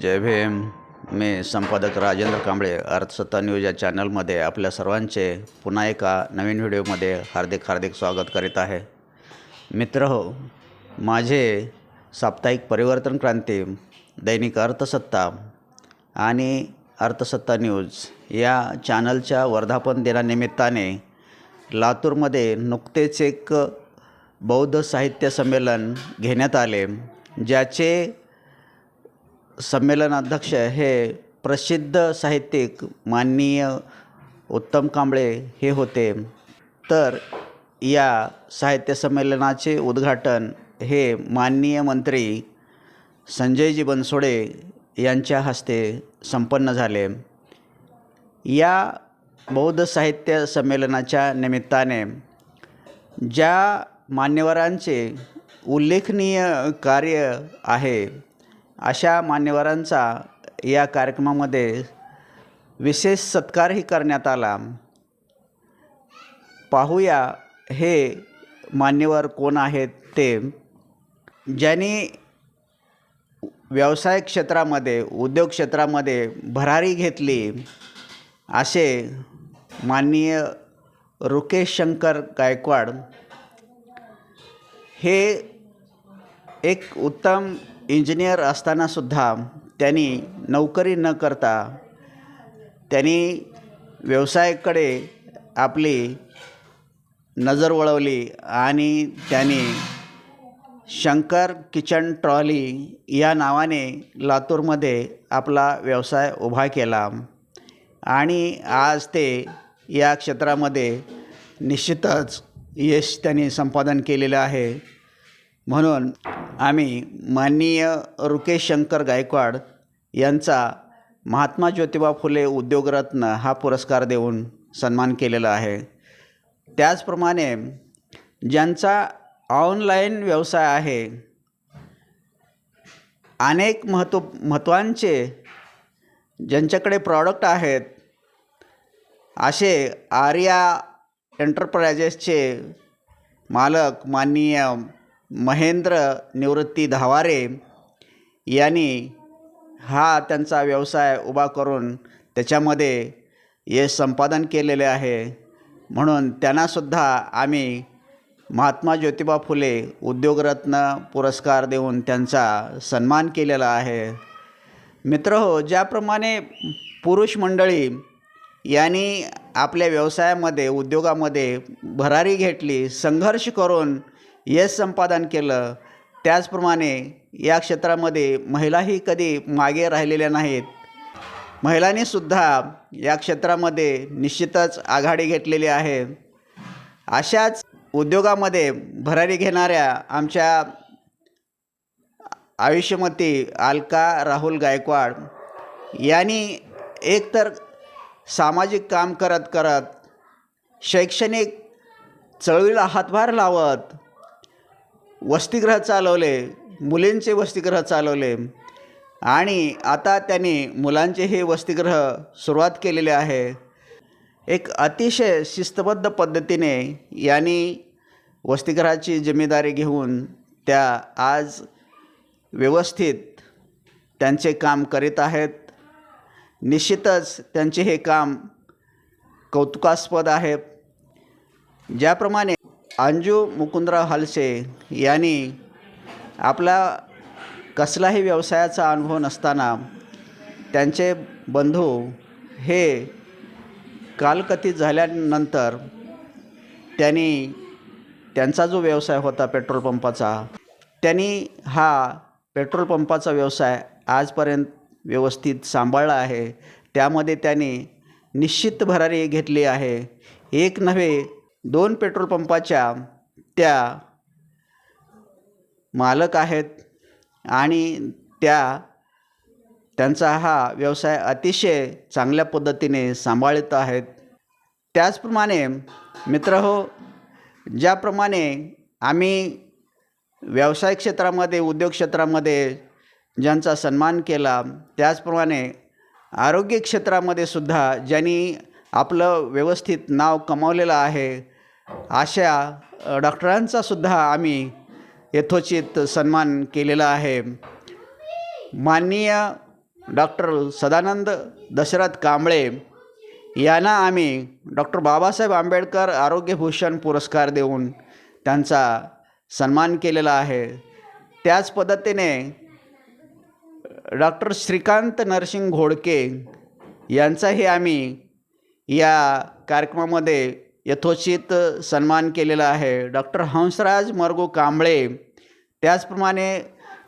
जय भीम. मी संपादक राजेंद्र कांबळे. अर्थसत्ता न्यूज या चॅनलमध्ये आपल्या सर्वांचे पुन्हा एका नवीन व्हिडिओमध्ये हार्दिक हार्दिक स्वागत करीत आहे. मित्र हो माझे साप्ताहिक परिवर्तन क्रांती दैनिक अर्थसत्ता आणि अर्थसत्ता न्यूज या चॅनलच्या वर्धापन दिनानिमित्ताने लातूरमध्ये नुकतेच एक बौद्ध साहित्य संमेलन घेण्यात आले ज्याचे संमेलनाध्यक्ष हे प्रसिद्ध साहित्यिक माननीय उत्तम कांबळे हे होते. तर या साहित्य संमेलनाचे उद्घाटन हे माननीय मंत्री संजयजी बनसोडे यांच्या हस्ते संपन्न झाले. या बौद्ध साहित्य संमेलनाच्या निमित्ताने ज्या मान्यवरांचे उल्लेखनीय कार्य आहे अशा मान्यवरांचा या कार्यक्रमामध्ये विशेष सत्कारही करण्यात आला. पाहूया हे मान्यवर कोण आहेत ते. ज्यांनी व्यवसाय क्षेत्रामध्ये उद्योग क्षेत्रामध्ये भरारी घेतली असे माननीय रुकेश शंकर गायकवाड. हे एक उत्तम इंजिनियर असतानासुद्धा त्यांनी नोकरी न करता त्यांनी व्यवसायाकडे आपली नजर वळवली आणि त्यांनी शंकर किचन ट्रॉली या नावाने लातूरमध्ये आपला व्यवसाय उभा केला. आणि आज ते या क्षेत्रामध्ये निश्चितच यश त्यांनी संपादन केलेलं आहे. म्हणून आम्ही माननीय रुकेश शंकर गायकवाड यांचा महात्मा ज्योतिबा फुले उद्योगरत्न हा पुरस्कार देऊन सन्मान केलेला आहे. त्याचप्रमाणे ज्यांचा ऑनलाईन व्यवसाय आहे अनेक महत्त्व महत्त्वांचे ज्यांच्याकडे प्रॉडक्ट आहेत असे आर्या एंटरप्रायजेसचे मालक माननीय महेंद्र निवृत्ती धावारे यांनी हा त्यांचा व्यवसाय उभा करून त्याच्यामध्ये यश संपादन केलेले आहे. म्हणून त्यांनासुद्धा आम्ही महात्मा ज्योतिबा फुले उद्योगरत्न पुरस्कार देऊन त्यांचा सन्मान केलेला आहे. मित्र हो ज्याप्रमाणे पुरुष मंडळी यांनी आपल्या व्यवसायामध्ये उद्योगामध्ये भरारी घेतली संघर्ष करून यश संपादन केलं. त्याचप्रमाणे या क्षेत्रामध्ये महिलाही कधी मागे राहिलेल्या नाहीत. महिलांनीसुद्धा या क्षेत्रामध्ये निश्चितच आघाडी घेतलेली आहे. अशाच उद्योगामध्ये भरारी घेणाऱ्या आमच्या आयुष्यमती अलका राहुल गायकवाड यांनी एकतर सामाजिक काम करत करत शैक्षणिक चळवळीला हातभार लावत वसतिगृह चालवले मुलींचे वसतिगृह चालवले. आणि आता त्यांनी मुलांचे हे वसतिगृह सुरुवात केलेले आहे. एक अतिशय शिस्तबद्ध पद्धतीने यांनी वसतिगृहाची जिम्मेदारी घेऊन त्या आज व्यवस्थित त्यांचे काम करीत आहेत. निश्चितच त्यांचे हे काम कौतुकास्पद आहे. ज्याप्रमाणे अंजू मुकुंदराव हालसे यांनी आपला कसलाही व्यवसायाचा अनुभव नसताना त्यांचे बंधू हे कालकथित झाल्यानंतर त्यांनी त्यांचा जो व्यवसाय होता पेट्रोल पंपाचा त्यांनी हा पेट्रोल पंपाचा व्यवसाय आजपर्यंत व्यवस्थित सांभाळला आहे. त्यामध्ये त्यांनी निश्चित भरारी घेतली आहे. एक नव्हे दोन पेट्रोल पंपाच्या त्या मालक आहेत आणि त्या त्यांचा हा व्यवसाय अतिशय चांगल्या पद्धतीने सांभाळत आहेत. त्याचप्रमाणे मित्र हो ज्याप्रमाणे आम्ही व्यवसाय क्षेत्रामध्ये उद्योग क्षेत्रामध्ये ज्यांचा सन्मान केला त्याचप्रमाणे आरोग्य क्षेत्रामध्ये सुद्धा ज्यांनी आपलं व्यवस्थित नाव कमावलेलं आहे अशा डॉक्टरांचा सुद्धा आम्ही यथोचित सन्मान केलेला आहे. माननीय डॉक्टर सदानंद दशरथ कांबळे यांना आम्ही डॉक्टर बाबासाहेब आंबेडकर आरोग्यभूषण पुरस्कार देऊन त्यांचा सन्मान केलेला आहे. त्याच पद्धतीने डॉक्टर श्रीकांत नरसिंग घोडके यांचाही आम्ही या कार्यक्रमामध्ये यथोचित सन्मान केलेला आहे. डॉक्टर हंसराज मरगू कांबळे त्याचप्रमाणे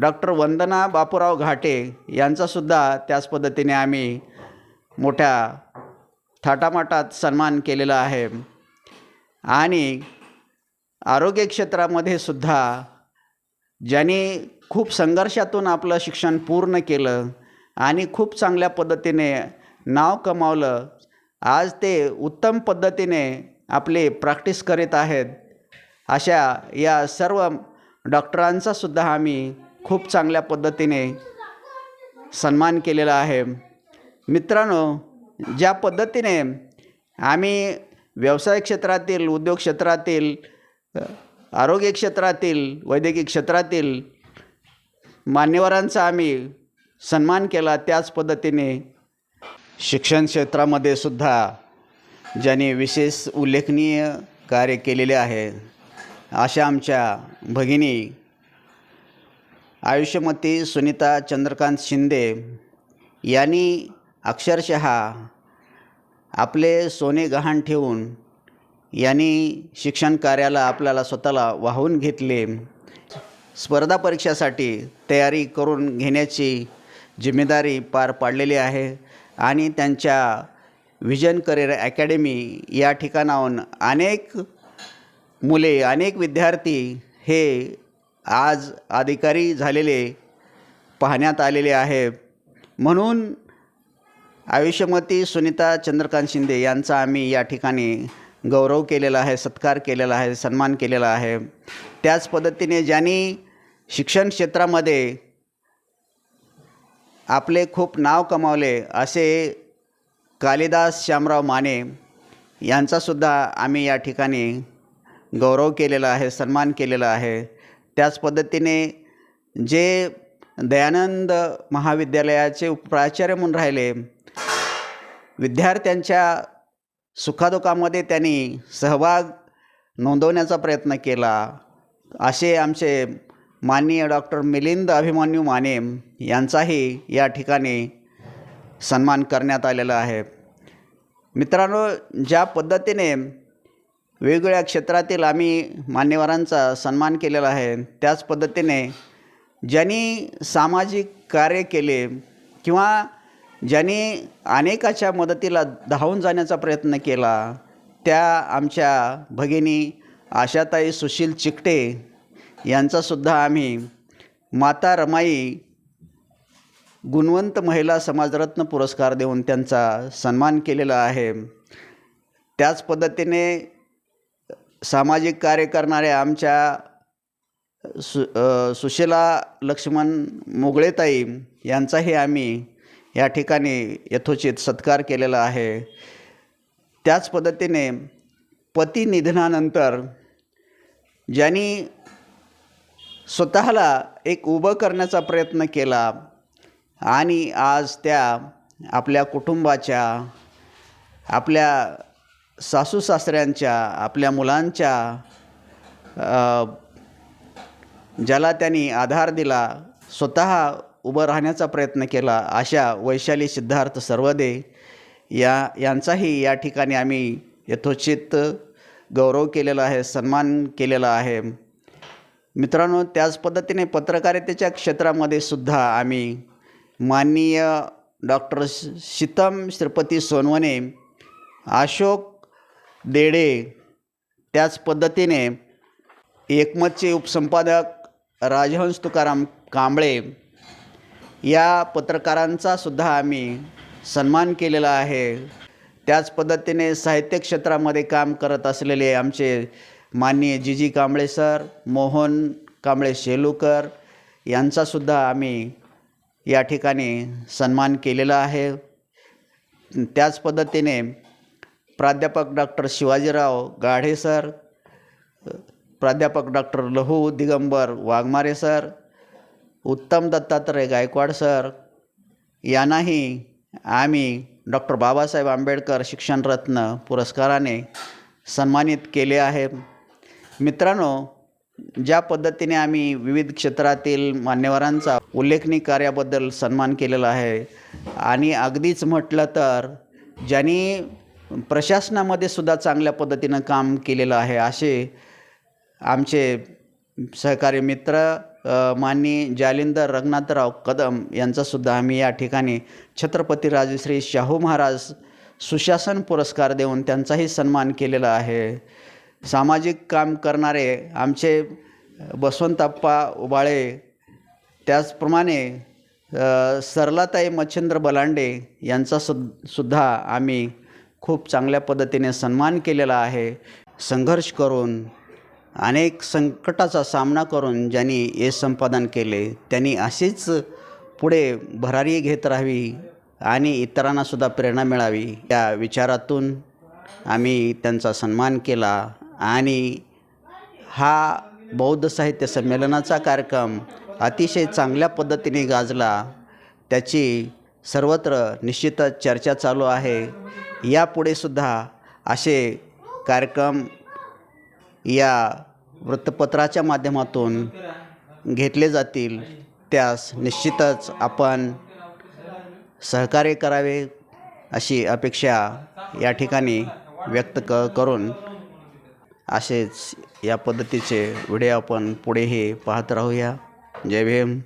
डॉक्टर वंदना बापूराव घाटे यांचासुद्धा त्याच पद्धतीने आम्ही मोठ्या थाटामाटात सन्मान केलेला आहे. आणि आरोग्य क्षेत्रामध्ये सुद्धा ज्यांनी खूप संघर्षातून आपलं शिक्षण पूर्ण केलं आणि खूप चांगल्या पद्धतीने नाव कमावलं आज ते उत्तम पद्धतीने आपले प्रॅक्टिस करीत आहेत अशा या सर्व डॉक्टरांचासुद्धा आम्ही खूप चांगल्या पद्धतीने सन्मान केलेला आहे. मित्रांनो ज्या पद्धतीने आम्ही व्यवसाय क्षेत्रातील उद्योग क्षेत्रातील आरोग्य क्षेत्रातील वैद्यकीय क्षेत्रातील मान्यवरांचा आम्ही सन्मान केला त्याच पद्धतीने शिक्षण क्षेत्रामध्ये सुद्धा ज्यांनी विशेष उल्लेखनीय कार्य केलेले आहे. अशा आमच्या भगिनी आयुष्यमती सुनीता चंद्रकांत शिंदे यांनी अक्षरशः आपले सोने गहाण ठेवून यांनी शिक्षण कार्याला आपल्याला स्वतःला वाहून घेतले. स्पर्धा परीक्षासाठी तयारी करून घेण्याची जिम्मेदारी पार पाडलेली आहे आणि त्यांच्या विजन करिअर अकॅडमी या ठिकाणाहून अनेक मुले अनेक विद्यार्थी हे आज अधिकारी झालेले पाहण्यात आलेले आहे म्हणून आयुष्यमती सुनीता चंद्रकांत शिंदे यांचा आम्ही या ठिकाणी गौरव केलेला आहे सत्कार केलेला आहे सन्मान केलेला आहे. त्याच पद्धतीने ज्यांनी शिक्षण क्षेत्रामध्ये आपले खूप नाव कमावले असे कालिदास श्यामराव माने यांचासुद्धा आम्ही या ठिकाणी गौरव केलेला आहे सन्मान केलेला आहे. त्याच पद्धतीने जे दयानंद महाविद्यालयाचे प्राचार्य म्हणून राहिले विद्यार्थ्यांच्या सुखादुखामध्ये त्यांनी सहभाग नोंदवण्याचा प्रयत्न केला. असे आमचे माननीय डॉक्टर मिलिंद अभिमन्यू माने यांचाही या ठिकाणी सन्मान करण्यात आलेला आहे. मित्रांनो ज्या पद्धतीने वेगवेगळ्या क्षेत्रातील आम्ही मान्यवरांचा सन्मान केलेला आहे त्याच पद्धतीने ज्यांनी सामाजिक कार्य केले किंवा ज्यांनी अनेकाच्या मदतीला धावून जाण्याचा प्रयत्न केला त्या आमच्या भगिनी आशाताई सुशील चिकटे यांचासुद्धा आम्ही माता रमाई गुणवंत महिला समाजरत्न पुरस्कार देऊन त्यांचा सन्मान केलेला आहे. त्याच पद्धतीने सामाजिक कार्य करणाऱ्या आमच्या सु सुशीला लक्ष्मण मुगळेताई यांचाही आम्ही या ठिकाणी यथोचित सत्कार केलेला आहे. त्याच पद्धतीने पती निधनानंतर ज्यांनी स्वतःला एक उभं करण्याचा प्रयत्न केला आणि आज त्या आपल्या कुटुंबाच्या आपल्या सासू सासऱ्यांच्या आपल्या मुलांच्या ज्याला त्यांनी आधार दिला स्वतः उभं राहण्याचा प्रयत्न केला अशा वैशाली सिद्धार्थ सर्वदे या यांचाही या ठिकाणी आम्ही यथोचित गौरव केलेला आहे सन्मान केलेला आहे. मित्रांनो त्याच पद्धतीने पत्रकारितेच्या क्षेत्रामध्ये सुद्धा आम्ही माननीय डॉक्टर शीतम श्रीपती सोनवणे अशोक देडे त्याच पद्धतीने एकमतचे उपसंपादक राजहंस तुकाराम कांबळे या पत्रकारांचा सुद्धा आम्ही सन्मान केलेला आहे. त्याच पद्धतीने साहित्य क्षेत्रामध्ये काम करत असलेले आमचे माननीय G G Kamble sir Mohan Kamble Shelukar यांचासुद्धा आम्ही या ठिकाणी सन्मान केलेला आहे. त्याच पद्धतीने प्राध्यापक डॉक्टर शिवाजीराव गाढे सर प्राध्यापक डॉक्टर लहू दिगंबर वाघमारे सर उत्तम दत्तात्रय गायकवाड सर यांनाही आम्ही डॉक्टर बाबासाहेब आंबेडकर शिक्षणरत्न पुरस्काराने सन्मानित केले आहे. मित्रांनो ज्या पद्धतीने आम्ही विविध क्षेत्रातील मान्यवरांचा उल्लेखनीय कार्याबद्दल सन्मान केलेला आहे आणि अगदीच म्हटलं तर ज्यांनी प्रशासनामध्ये सुद्धा चांगल्या पद्धतीनं काम केलेलं आहे असे आमचे सहकारी मित्र माननी माननीय जालिंदर रंगनाथराव कदम यांचासुद्धा आम्ही या ठिकाणी छत्रपती राजश्री शाहू महाराज सुशासन पुरस्कार देऊन त्यांचाही सन्मान केलेला आहे. सामाजिक काम करणारे आमचे बसवंतप्पा उबाळे त्याचप्रमाणे सरलाताई मच्छिंद्र बलांडे यांचा सु सुद्धा आम्ही खूप चांगल्या पद्धतीने सन्मान केलेला आहे. संघर्ष करून अनेक संकटाचा सामना करून ज्यांनी हे संपादन केले त्यांनी अशीच पुढे भरारी घेत राहावी आणि इतरांनासुद्धा प्रेरणा मिळावी या विचारातून आम्ही त्यांचा सन्मान केला. आणि हा बौद्ध साहित्य संमेलनाचा कार्यक्रम अतिशय चांगल्या पद्धतीने गाजला. त्याची सर्वत्र निश्चितच चर्चा चालू आहे. यापुढे सुद्धा असे कार्यक्रम या वृत्तपत्राच्या माध्यमातून घेतले जातील. त्यास निश्चितच आपण सहकार्य करावे अशी अपेक्षा या ठिकाणी व्यक्त क करून असेच या पद्धतीचे व्हिडिओ आपण पुढेही पाहत राहूया. जय भीम.